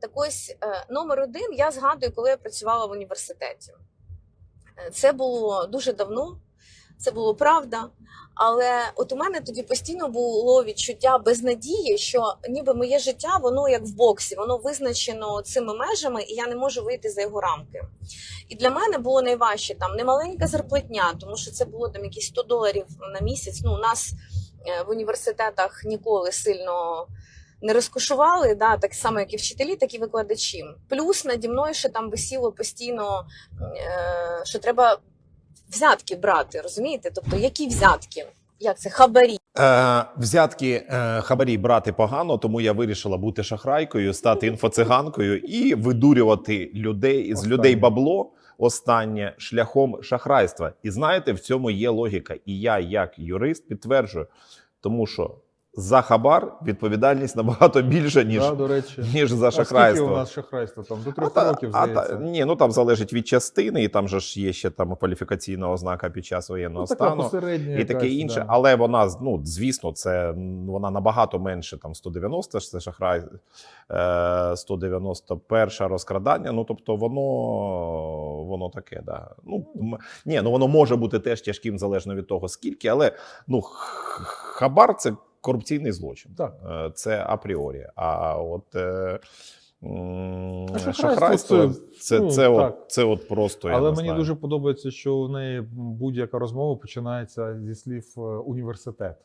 Так ось е, номер один я згадую, коли я працювала в університеті. Е, Це було дуже давно, це було правда. Але от у мене тоді постійно було відчуття безнадії, що ніби моє життя, воно як в боксі, воно визначено цими межами, і я не можу вийти за його рамки. І для мене було найважче там не маленька зарплатня, тому що це було там якісь 100 доларів на місяць. Ну, у нас е, в університетах ніколи сильно не розкошували, да, так само, як і вчителі, так і викладачі. Плюс наді мною ще там висіло постійно, е, що треба взятки брати, розумієте? Тобто, які взятки? Як це хабарі? Е, взятки е, хабарі брати погано, тому я вирішила бути шахрайкою, стати інфоциганкою і видурювати людей з Останнє. людей бабло останнє шляхом шахрайства. І знаєте, в цьому є логіка. І я, як юрист, підтверджую, тому що за хабар відповідальність набагато більша, ніж, Да, до речі. ніж за А скільки у нас шахрайство? Там до А трьох та- років, а та- ні, ну там залежить від частини, і там же ж є ще там кваліфікаційна ознака під час воєнного ну, така стану. і таке якась, інше, да. але вона ну звісно, це вона набагато менше. Там 190 ж це шахрай, е, 191 розкрадання. Ну тобто, воно воно таке, да. Ну ні, ну воно може бути теж тяжким залежно від того, скільки, але ну хабар це корупційний злочин. Так. Е, Це апріорі. А от е, А шахрайство шахрайство це, це, ну, це, от, це от просто. я Але не мені знаю. дуже подобається, що у неї будь-яка розмова починається зі слів е, університет.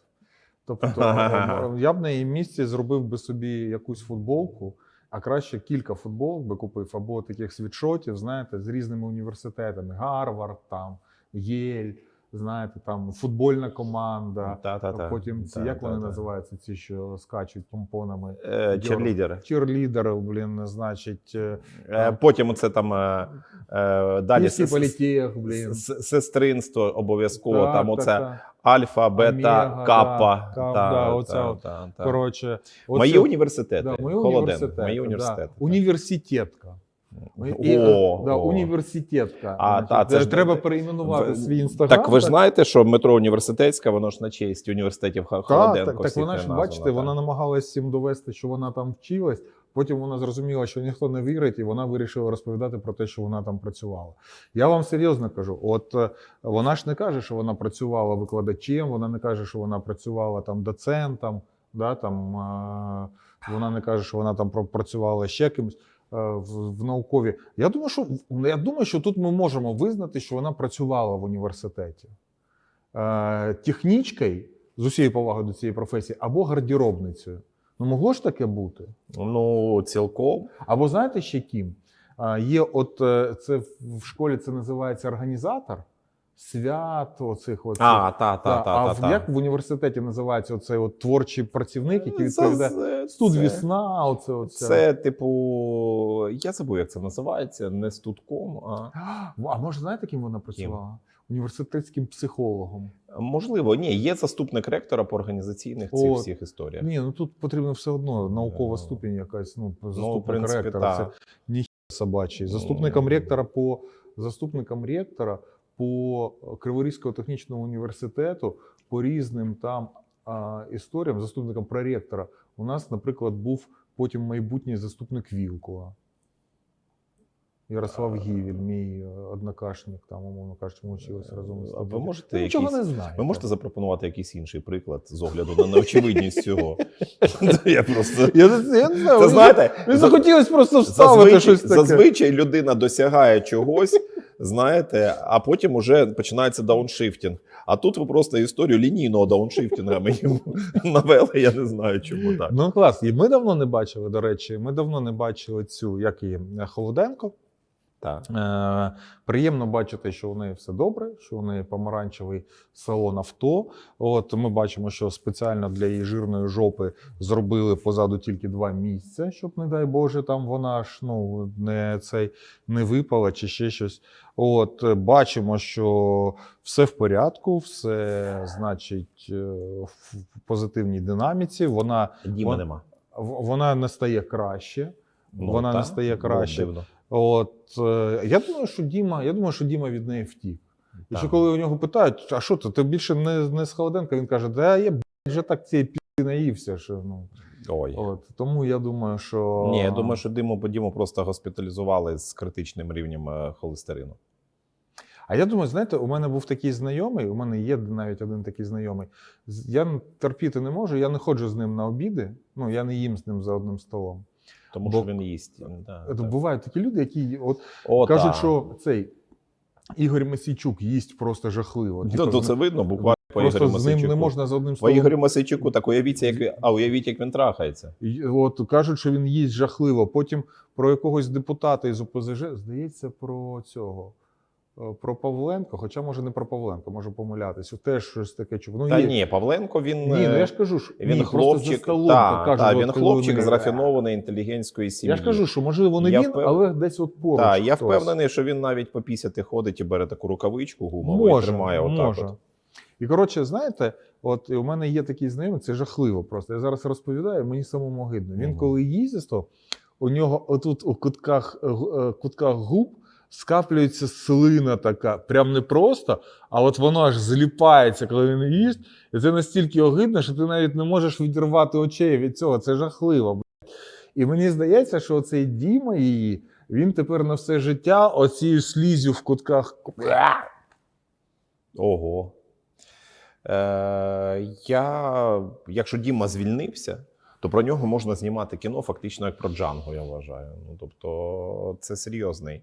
Тобто е, я б на її місці зробив би собі якусь футболку, а краще кілька футболок би купив, або таких світшотів, знаєте, з різними університетами: Гарвард, там, Єль, знаєте, там футбольна команда. Та-та-та. Потім ці, як вони називаються, ці, що скачуть помпонами. Е, Черлідери. Черлідери, блін, значить, е, Е, Потім це там е, далі с- блін. сестринство обов'язково. Там оце альфа, бета, Омега, капа. да, та, да, та, та, та. Коротше, Мої університети. да, мої Холоден, університети, Мої університети. так. Університетка. І, О, да, о. університетка. А, та, це ж- треба перейменувати В- свій інстаграм. Так ви ж знаєте, що метро університетська, воно ж на честь університетів Так, Холоденко. так, так вона ж, названа, бачите, так. вона намагалась всім довести, що вона там вчилась. Потім вона зрозуміла, що ніхто не вірить, і вона вирішила розповідати про те, що вона там працювала. Я вам серйозно кажу: от е, вона ж не каже, що вона працювала викладачем, вона не каже, що вона працювала там доцентом, да, там, е, вона не каже, що вона там працювала ще кимось. Е, В, в наукові. Я думаю, що я думаю, що тут ми можемо визнати, що вона працювала в університеті е, технічкою, з усією повагою до цієї професії, або гардеробницею. Ну, могло ж таке бути. Ну, цілком. Або знаєте ще ким? А, Є, от е, це в школі це називається організатор свят, оцих от. А, та, та, Та, та, а та, та. як в університеті називається оцей от творчий працівник, який відповідає це- студ весна, оце, оце. Це, типу, я забув, як це називається, не студком, а А може, знаєте, ким вона працювала? Університетським психологом. можливо, ні, є заступник ректора по організаційних цих От. всіх історіях. Ні, ну тут потрібно все одно наукова Е, ступінь якась, ну, Ну, заступник принципі, ректора. Це так. собачий. Заступником Ну. ректора по заступником ректора по Криворізького технічного університету по різним там а, історіям, заступником проректора, у нас, наприклад, був потім майбутній заступник Вілкова. Ярослав Гівіль, мій е, однокашник, там, умовно кажучи, ми вчилися разом з А ви можете Ну, Нічого не знаю. Ви можете запропонувати якийсь інший приклад з огляду на неочевидність цього? Я просто Я, не- знаю, знаєте, захотілося просто вставити щось таке. зазвичай людина досягає чогось, знаєте, а потім уже починається дауншифтінг. А тут ви просто історію лінійного дауншифтінга мені навели. Я не знаю, чому так. Ну клас. І ми давно не бачили, до речі, ми давно не бачили цю, як її, Холоденко. Так. Е, приємно бачити, що у неї все добре, що у неї помаранчевий салон авто. От ми бачимо, що спеціально для її жирної жопи зробили позаду тільки два місця, щоб, не дай Боже, там вона ж ну не цей не випала чи ще щось. От бачимо, що все в порядку, все значить е, в позитивній динаміці. Вона, Діма Вон- нема. вона не стає краще. Ну, вона та, не стає краще. дивно. От е, я думаю, що Діма, я думаю, що Діма від неї втік. І що коли у нього питають, а що ти, ти більше не, не з Холоденка, він каже, да я б**, вже так цієї пі наївся. Що, ну, Ой. от. Тому я думаю, що. Ні, я думаю, що Диму Діму просто госпіталізували з критичним рівнем е, холестерину. А я думаю, знаєте, у мене був такий знайомий, у мене є навіть один такий знайомий. Я терпіти не можу, я не ходжу з ним на обіди, ну я не їм з ним за одним столом. Тому Бо- що він їсть. Да, так. Бувають такі люди, які от О, кажуть, та. що цей Ігор Месійчук їсть просто жахливо. Ну, Типу, то це видно буквально по просто Ігорю з ним не можна за одним По столом. Ігорю Масейчуку, так уявіться, як а уявіть, як він трахається. От кажуть, що він їсть жахливо. Потім про якогось депутата із ОПЗЖ, здається, про цього. Е, Про Павленко, хоча може не про Павленко, можу помилятися. Теж щось таке чув. Ну, Та є. ні, Павленко він. Ні, ну я ж кажу, що Він ні, просто за хлопчик, столом та, кажуть, та, він хлопчик вони- з рафінованої інтелігентської сім'ї. Я ж кажу, що можливо не Я він, впев- але десь от поруч. та, я впевнений, що він навіть попісяти ходить і бере таку рукавичку гумову і Може, тримає отак. може. От. І коротше, знаєте, от у мене є такий знайомий, це жахливо просто. Я зараз розповідаю, мені самому гидно. Він Мгм. коли їздить, то у нього отут у кутках, е, е, кутках губ скаплюється слина така, прям не просто, а от воно аж зліпається, коли він їсть. І це настільки огидно, що ти навіть не можеш відірвати очей від цього. Це жахливо. І мені здається, що цей Діма її, він тепер на все життя оцією слізю в кутках. Ого. Е, я, якщо Діма звільнився, то про нього можна знімати кіно фактично як про Джанго, я вважаю. Ну, тобто, це серйозний.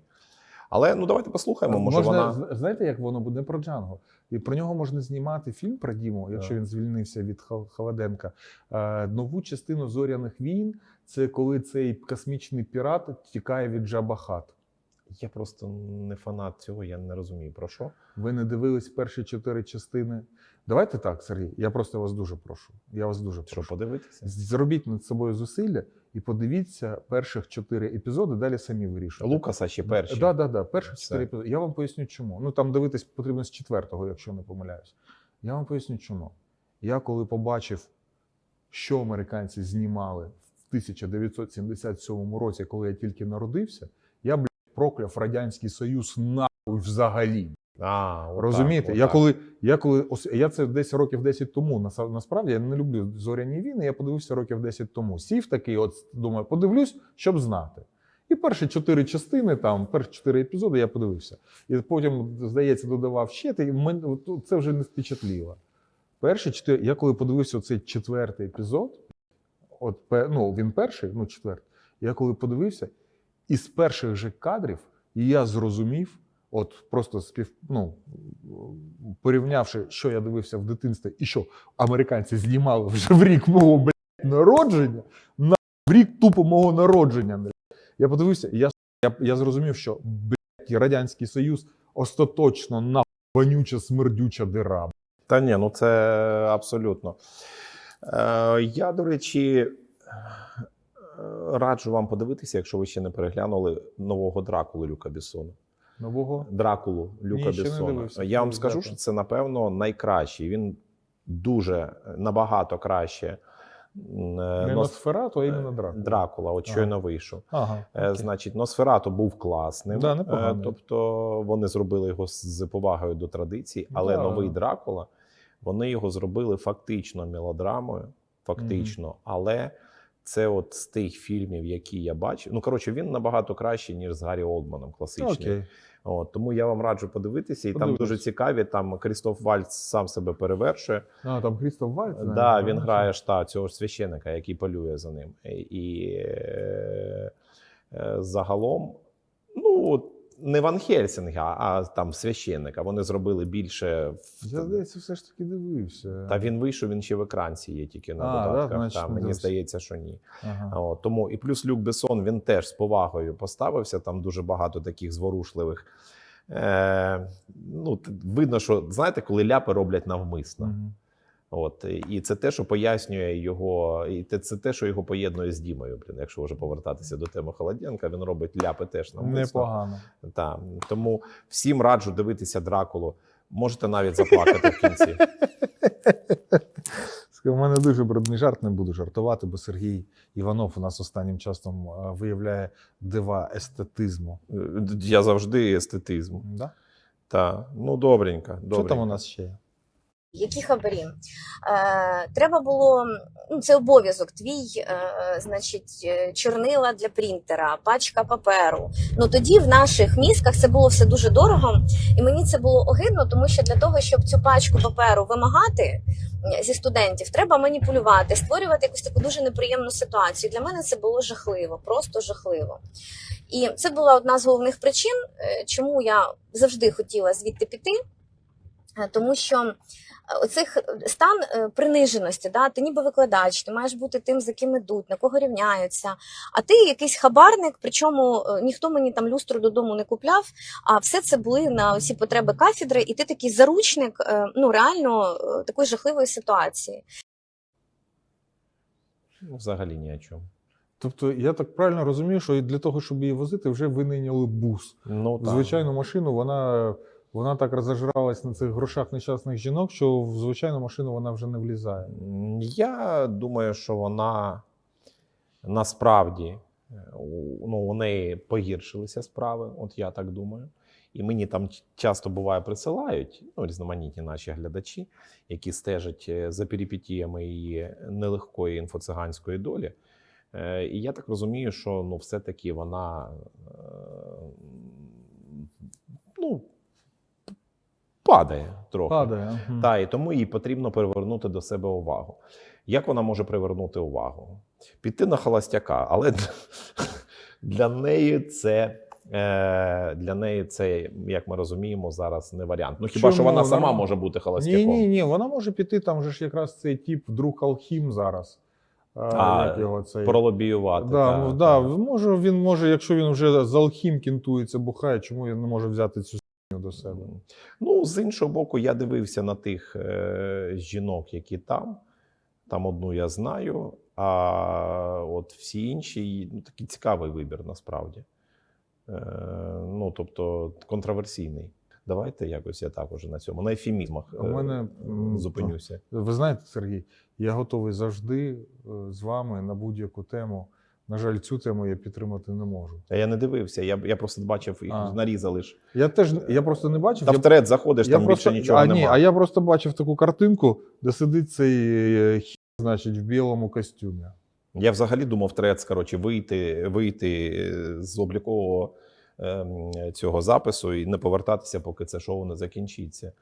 Але ну давайте послухаємо. Може, можна, вона. Знаєте, як воно буде про Джанго? І про нього можна знімати фільм про Діму, якщо він звільнився від Хол- Холоденка. Е, нову частину зоряних війн це коли цей космічний пірат тікає від Джабахат. Я просто не фанат цього, я не розумію про що. Ви не дивились перші чотири частини. Давайте так, Сергій. Я просто вас дуже прошу. Я вас дуже Що прошу. подивитися? Зробіть над собою зусилля і подивіться перших чотири епізоди, далі самі вирішуйте. Лукаса ще перші. Да, да, да. Все. чотири епізоди. Я вам поясню, чому. Ну там дивитись потрібно з четвертого, якщо не помиляюсь. Я вам поясню, чому. Я коли побачив, що американці знімали в 1977 році, коли я тільки народився, я блядь, прокляв Радянський Союз нахуй взагалі. А, Розумієте? Я коли я коли я це десь років 10 тому. Насправді я не люблю зоряні війни. Я подивився років 10 тому. Сів такий, от думаю, подивлюсь, щоб знати. І перші чотири частини, там перші чотири епізоди я подивився. І потім, здається, додавав ще. Й мен- це вже не впечатліло. Перші чотири. Я коли подивився цей четвертий епізод, от ну він перший, ну четвертий. Я коли подивився, із перших же кадрів і я зрозумів, от просто спів, ну, порівнявши, що я дивився в дитинстві, і що американці знімали вже в рік мого блядь, народження, на в рік тупо мого народження. блядь. Я подивився, я, я, я зрозумів, що блядь, Радянський Союз остаточно на вонюча смердюча дира. Та ні, ну це абсолютно. Е, я, до речі, раджу вам подивитися, якщо ви ще не переглянули нового Дракулу Люка Бессона. Нового Дракулу Люка Бессона. Я вам скажу, що це, напевно, найкращий. Він дуже набагато краще. е, не Носферату, а іменно Дракула. Дракула, от Ага. щойно вийшов. Ага, Е, окей. Значить, Носферату був класним. Да. Е, Тобто вони зробили його з повагою до традицій, але Да. новий Дракула вони його зробили фактично мелодрамою, фактично, але. Це от з тих фільмів, які я бачив. Ну коротше, він набагато кращий, ніж з Гаррі Олдманом, класичний. Окей. От, тому я вам раджу подивитися, і там дуже цікаві. Там Крістоф Вальц сам себе перевершує. А, там Крістоф Вальц. Так, да, він грає ж та, цього ж священика, який полює за ним. І, е, е, загалом, ну, не Ван Хельсінга, а там священника. Вони зробили більше. в- Я, здається, все ж таки дивився. Та він вийшов, він ще в екранці є тільки на А, да, додатках. значить, та, мені дивився. здається, що ні. Ага. От, тому і плюс Люк Бессон він теж з повагою поставився. Там дуже багато таких зворушливих. Е, ну, видно, що знаєте, коли ляпи роблять навмисно. Мгм. От і це те, що пояснює його, і це те, що його поєднує з Дімою. Блін, якщо вже повертатися до теми Холоденка, він робить ляпи теж навмисно. Непогано. Та, тому всім раджу дивитися Дракулу. Можете навіть заплакати в кінці. У мене дуже брудний жарт, не буду жартувати, бо Сергій Іванов у нас останнім часом е, виявляє дива естетизму. Е, Я завжди естетизм. Да? Та, ну добренько. добренько. Що там у нас ще є? Які хабарі? Е, треба було, ну це обов'язок твій, е, значить, е, чорнила для принтера, пачка паперу. Ну тоді в наших мізках це було все дуже дорого, і мені це було огидно, тому що для того, щоб цю пачку паперу вимагати зі студентів, треба маніпулювати, створювати якусь таку дуже неприємну ситуацію. Для мене це було жахливо, просто жахливо. І це була одна з головних причин, чому я завжди хотіла звідти піти, тому що е, оцих е, стан е, приниженості, да, ти ніби викладач, ти маєш бути тим, за ким ідуть, на кого рівняються. А ти якийсь хабарник, причому е, ніхто мені там люстру додому не купляв, а все це були на усі потреби кафедри, і ти такий заручник е, ну реально е, такої жахливої ситуації. Ну, взагалі ні о чому. Тобто, я так правильно розумію, що і для того, щоб її возити, вже винайняли бус. Ну, так. Звичайну машину вона, вона так розожралась на цих грошах нещасних жінок, що в звичайну машину вона вже не влізає. Я думаю, що вона насправді е, ну, у неї погіршилися справи, от я так думаю. І мені там часто буває присилають ну, різноманітні наші глядачі, які стежать е, за перипетіями її нелегкої інфоциганської долі. Е, І я так розумію, що ну, все-таки вона ну, падає трохи. Падає. Та, і тому їй потрібно привернути до себе увагу. Як вона може привернути увагу? Піти на холостяка, але для неї це. е, Для неї це, як ми розуміємо, зараз не варіант. Ну хіба що вона сама може бути холостяком? Ні, ні, ні, вона може піти, там же ж якраз цей тип друг Алхім зараз. А, як його цей? Пролобіювати. Да, та, ну, та. да, може, він може, якщо він вже з Алхім кінтується, бухає, чому він не може взяти цю до себе? Ну, з іншого боку, я дивився на тих е, жінок, які там. Там одну я знаю, а от всі інші ну, такий цікавий вибір насправді. Е, ну, тобто, контроверсійний. Давайте якось я так уже на цьому. На ефемізмах У мене, е, м, зупинюся. Ви знаєте, Сергій, я готовий завжди е, з вами на будь-яку тему. На жаль, цю тему я підтримати не можу. А я не дивився, я, я просто бачив, їх А. нарізали ж. Я теж я просто не бачив. Та я, в тред заходиш, я там просто, більше нічого а, немає. ні, а я просто бачив таку картинку, де сидить цей е, хі, значить, в білому костюмі. Я взагалі думав трец, коротше, вийти, вийти е, з облікового ем, цього запису і не повертатися, поки це шоу не закінчиться.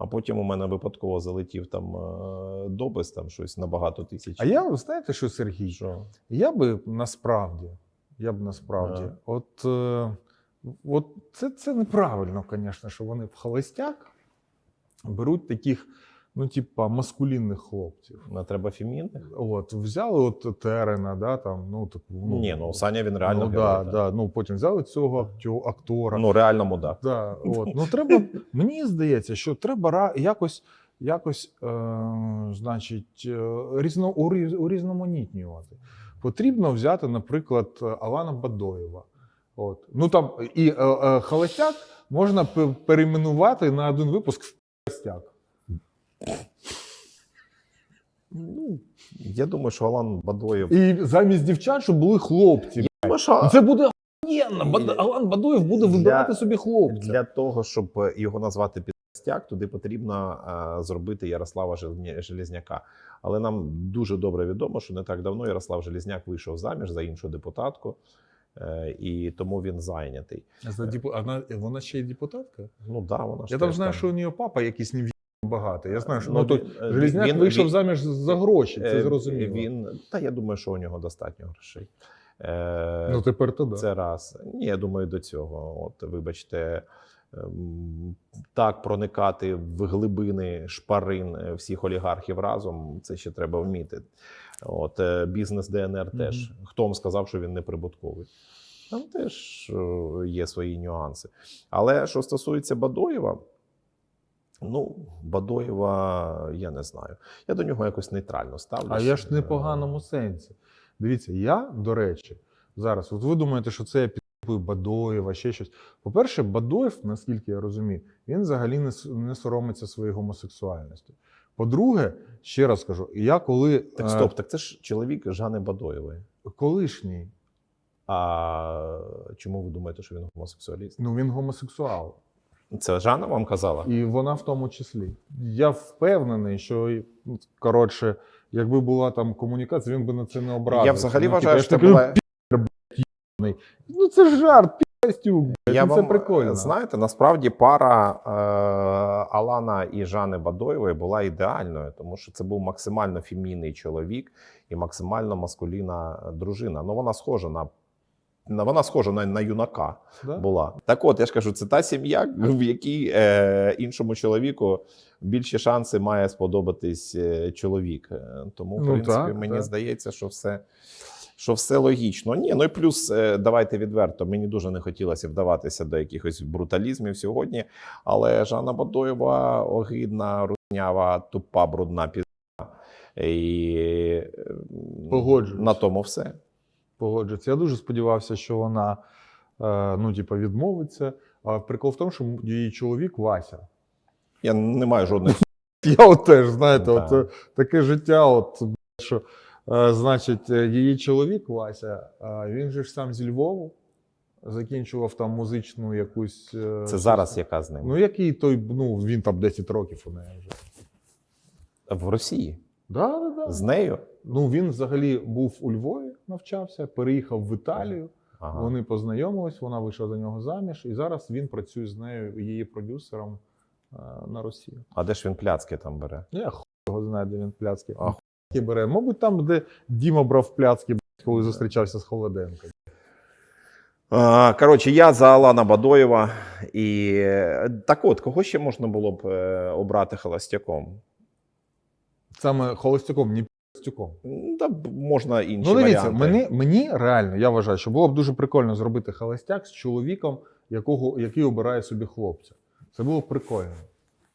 А потім у мене випадково залетів там е, допис, там щось на багато тисяч. А я, знаєте, що, Сергій? що? Я би насправді, я б насправді, а. от, е, от це, це неправильно, звісно, що вони в холостяк беруть таких, ну, типа, маскулінних хлопців. Не треба фемінних? От, взяли от Терена, да, там, ну, таку, ну, Ні, ну Саня він реально ну, герой, да, да. да, ну, потім взяли цього актю- актора. Ну, реально мудак. Да, от. Ну, треба, мені здається, що треба ра- якось, якось е, значить, е, різно, уріз- урізноманітнювати. Потрібно взяти, наприклад, Алана Бадоєва. От. Ну, там, і е, е, Холостяк можна пе- перейменувати на один випуск в Холостяк. Ну, я думаю, що Алан Бадоєв. І замість дівчат, щоб були хлопці. Думаю, що Це буде охуєнно. Бад- Алан Бадоєв буде Для- вибирати собі хлопця. Для того, щоб е, його назвати підстяк, туди потрібно е, зробити Ярослава Железня- Железняка. Але нам дуже добре відомо, що не так давно Ярослав Железняк вийшов заміж за іншу депутатку, е, і тому він зайнятий. За депу- Вона, вона ще й депутатка? Ну да, вона ж Я там знаю, що у нього папа якийсь не багатий. Я знаю, що ну, Ну, то, він- е, Железняк він- вийшов він- заміж за гроші, це е, зрозуміло. Він, та я думаю, що у нього достатньо грошей. Е, Ну тепер то да. Це раз. Ні, я думаю, до цього. От, вибачте, ем, так проникати в глибини шпарин е, всіх олігархів разом, це ще треба вміти. От, бізнес ДНР теж. Хто вам сказав, що він не прибутковий? Там теж є свої нюанси. Але що стосується Бадоєва, ну, Бадоєва, я не знаю. Я до нього якось нейтрально ставлюся. А я ж не в поганому сенсі. Дивіться, я, до речі, зараз, от ви думаєте, що це я підкупую Бадоєва, ще щось. По-перше, Бадоєв, наскільки я розумію, він взагалі не, не соромиться своєї гомосексуальності. По-друге, ще раз кажу, я коли Так е, стоп, так це ж чоловік Жани Бадоєвої. колишній, А чому ви думаєте, що він гомосексуаліст? ну він гомосексуал. Це Жанна вам казала? І вона в тому числі. Я впевнений, що ну, коротше, якби була там комунікація, він би на це не образився. Я взагалі Ну, вважаю, типу, що це була. Ну це ж жарт, пістюк. Я ну, це вам, прикольно. Знаєте, насправді пара е, Алана і Жани Бадоєвої була ідеальною, тому що це був максимально фемінний чоловік і максимально маскулінна дружина. Ну вона схожа на. На- Вона схожа на, на юнака Да? була. Так от, я ж кажу, це та сім'я, в якій е, іншому чоловіку більші шанси має сподобатись е, чоловік. Е, Тому, в Ну, принципі, так, мені так. здається, що все, що все логічно. Ні, ну і плюс, е, давайте відверто, мені дуже не хотілося вдаватися до якихось бруталізмів сьогодні. Але Жанна Бадоєва огидна, руснява, тупа, брудна пізна. І Погоджуюсь. на тому все. Погоджується. Я дуже сподівався, що вона е, ну, типу, відмовиться. А прикол в тому, що її чоловік Вася. Я не маю жодних Я от теж, знаєте, Ну, от, е, таке життя, от, що, е, значить, її чоловік Вася, він же ж сам зі Львову, закінчував там музичну якусь. Це зараз яка з ним? Ну, який той, ну, він там 10 років у неї вже. В Росії. Да, да, да. З нею? Ну, він взагалі був у Львові, навчався, переїхав в Італію. Ага. Вони познайомились, вона вийшла за нього заміж, і зараз він працює з нею, її продюсером е, на Росії. А де ж він пляцки там бере? Я хуй його знаю, де він пляцки. А Пляцки бере. Мабуть, там, де Діма брав пляцки, коли зустрічався з Холоденко. А, Коротше, я за Алана Бадоєва. І е, так от, кого ще можна було б е, обрати холостяком? Саме холостяком, не пістюком. Та можна інші Ну, дивіться, варіанти. мені, мені реально, я вважаю, що було б дуже прикольно зробити холостяк з чоловіком, якого, який обирає собі хлопця. Це було б прикольно.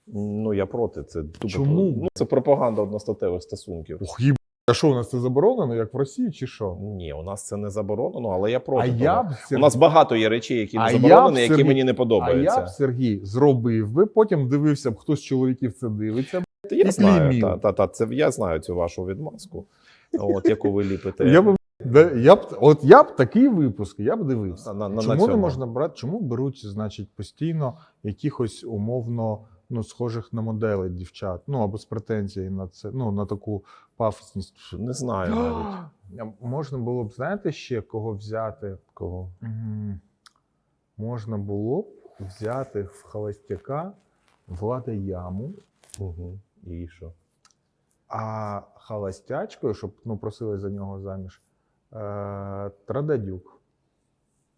Ну, я проти. Це тупо Чому? Ну, це пропаганда одностатевих стосунків. Ух, їб... А що у нас це заборонено, як в Росії, чи що? Ні, у нас це не заборонено, але я проти. А того. я б У нас багато є речей, які не я б, заборонені, які Сергій- мені не а подобаються. я б Сергій зробив би, потім дивився б, хто з чоловіків це дивиться. Я знаю, та, та, та, це, я знаю цю вашу відмазку, от, яку ви ліпите. Я б, я б, от я б такий випуск, я б дивився. на, на, на чому не можна брати? Чому беруть, значить, постійно якихось умовно ну, схожих на моделей дівчат? Ну або з претензією на це, ну на таку пафосність. Не знаю навіть. Можна було б, знаєте, ще кого взяти? Кого? Можна було б взяти в холостяка Влада Яму, Угу. І що? а холостячкою, щоб ну, просили за нього заміж, е, Трададюк.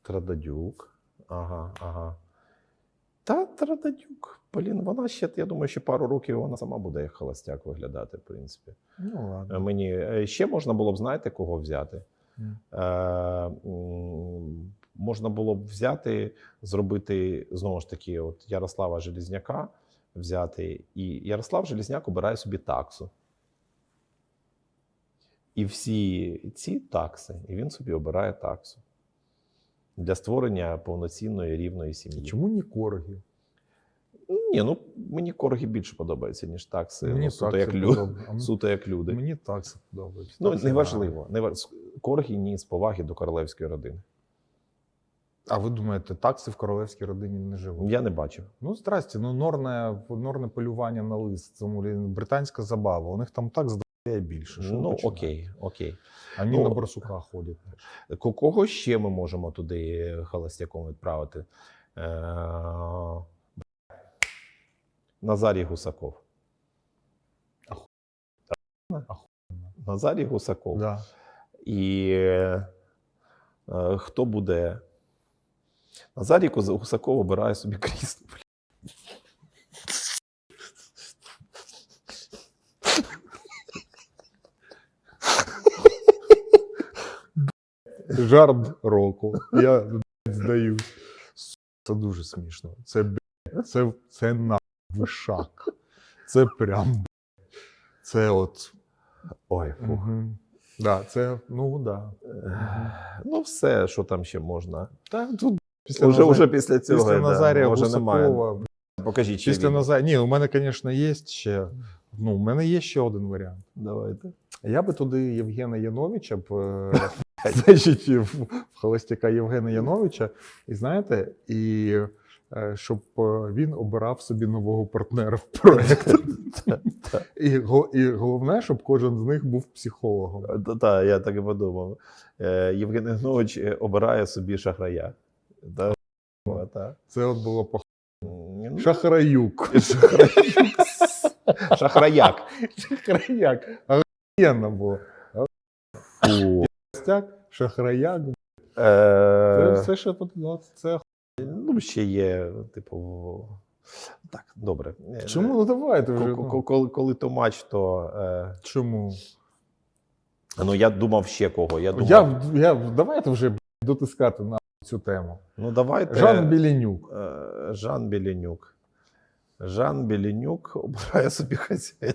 Трададюк. Ага, ага. Та Трададюк. Блін, вона ще, я думаю, ще пару років вона сама буде як холостяк виглядати, в принципі. Ну Е, ладно. Мені е, ще можна було б, знаєте, кого взяти? Е, можна було б взяти, зробити знову ж таки, от Ярослава Желізняка взяти, і Ярослав Желізняк обирає собі таксу. І всі ці такси, і він собі обирає таксу для створення повноцінної рівної сім'ї. Чому не корги? Ні, ну мені корги більше подобаються, ніж такси. Мені ну, суто, такси як подобаються. Суто як люди. Мені такси подобається. Ну, Такси неважливо. Не коргі ні з поваги до королевської родини. А ви думаєте, такси в королевській родині не живуть? Я не бачив. Ну, здрасте, ну норне, норне полювання на лист. Це британська забава. У них там так здає більше. Що ну, окей, окей. Вони Ну, на барсуках ходять. Кого ще ми можемо туди холостяком відправити? Е, Назарій Гусаков. Охуєнно. Назарій Гусаков. Да. І е, е, хто буде? Назарій Гусаков обирає собі крісло. Жарт року. Я блядь, здаюсь. Це дуже смішно. Це, блядь, це, це на вишак. Це прям. блядь, Це от. Ой, фух. Угу. Да, це, ну да. Ну, все, що там ще можна. Та тут після, Уже, Назар- уже після цього після да, Назарія вже немає. Гусакова. Покажіть, Після він. Назарія. Ні, у мене, звісно, є ще. Ну, у мене є ще один варіант. Давайте. Я би туди Євгена Яновича б, е, значить, в, холостяка Євгена Яновича, і знаєте, і е, щоб е, він обирав собі нового партнера в проєкт. І, і головне, щоб кожен з них був психологом. Так, я так і подумав. Євген Ігнович е, обирає собі шахрая. Да? Та. Це от було по Ну, Шахраюк. Шахраяк. Шахраяк. Охуєнно було. Костяк, шахраяк. Це Е, все, що тут. ну, Це Ну, ще є, типу. Так, добре. Е, чому? Ну давайте вже. Ну. Коли, коли то матч, то. Е, Чому? ну, я думав ще кого. Я думав, Я, я, давайте вже дотискати на цю тему. ну, давайте. Жан Білінюк. Е, Жан Білінюк. Жан Білінюк обирає собі хазяїна.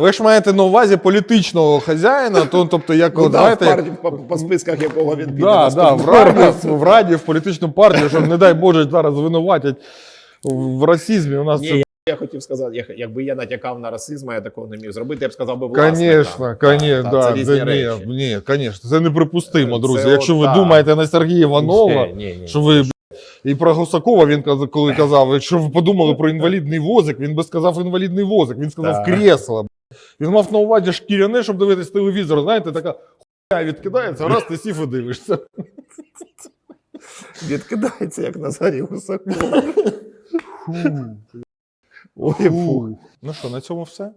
Ви ж маєте на увазі політичного хазяїна, то, тобто, як Ну, от, да, знаєте, в партії, по, по списках якого він піде. да, да, в, раді, в Раді, в політичну партію, щоб, не дай Боже, зараз звинуватять в расизмі. У нас Ні, це, я, я хотів сказати, я- якби я натякав на расизм, я такого не міг зробити, я б сказав би. Конечно, конечно, Так, да, це це, ні, ні, конечно, це неприпустимо, Це друзі. от Якщо ви так. думаєте на Сергія Іванова, Ні, ні, ні. що ви і про Гусакова він коли казав, якщо ви подумали про інвалідний возик, він би сказав інвалідний возик, він сказав кресло. Він мав на увазі шкіряне, щоб дивитись телевізор. Знаєте, така хуйня відкидається, раз ти сів і дивишся. Відкидається, як Назарій Гусаков. Фу. Ой. Фу. Ну що, на цьому все?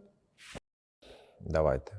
Давайте.